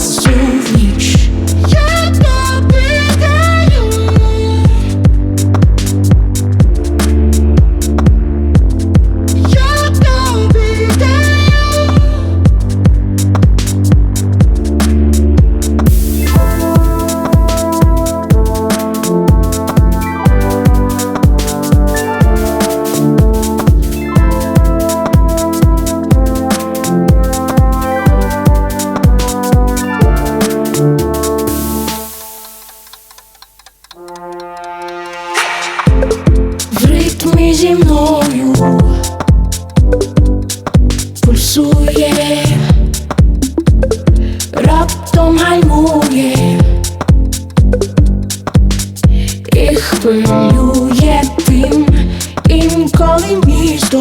trust. тьмі зі мною пульсує, раптом гальмує і хвилює тим, інколи місто.